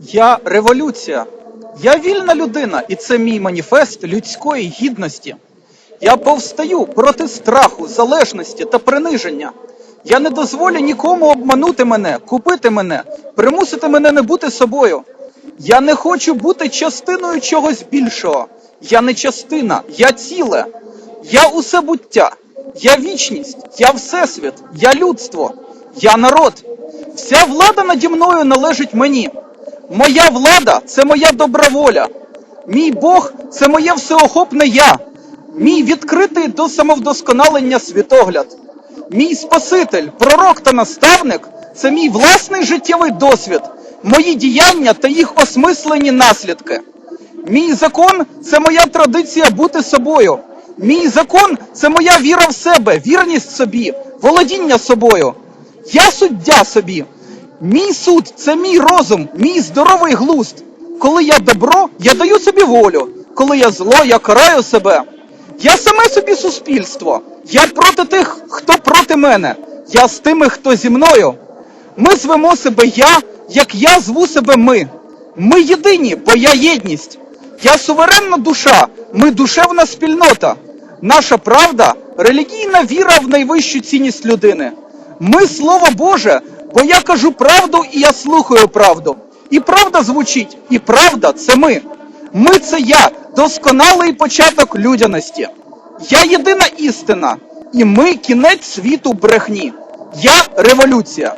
Я революція. Я вільна людина, і це мій маніфест людської гідності. Я повстаю проти страху, залежності та приниження. Я не дозволю нікому обманути мене, купити мене, примусити мене не бути собою. Я не хочу бути частиною чогось більшого. Я не частина, я ціле. Я усе буття, я вічність, я всесвіт, я людство, я народ. Вся влада наді мною належить мені. Моя влада це моя добра воля. Мій Бог це моє всеохопне я. Мій відкритий до самовдосконалення світогляд. Мій Спаситель, пророк та наставник це мій власний життєвий досвід, мої діяння та їх осмислені наслідки. Мій закон це моя традиція бути собою. Мій закон це моя віра в себе, вірність собі, володіння собою. Я суддя собі. Мій суд це мій розум, мій здоровий глузд. Коли я добро, я даю собі волю. Коли я зло, я караю себе. Я саме собі суспільство. Я проти тих, хто проти мене. Я з тими, хто зі мною. Ми звемо себе я, як я зву себе ми. Ми єдині, бо я єдність. Я суверенна душа, ми душевна спільнота. Наша правда релігійна віра в найвищу цінність людини. Ми слово Боже, бо я кажу правду і я слухаю правду. І правда звучить, і правда це ми. Ми це я, досконалий початок людяності. Я єдина істина, і ми кінець світу брехні. Я революція.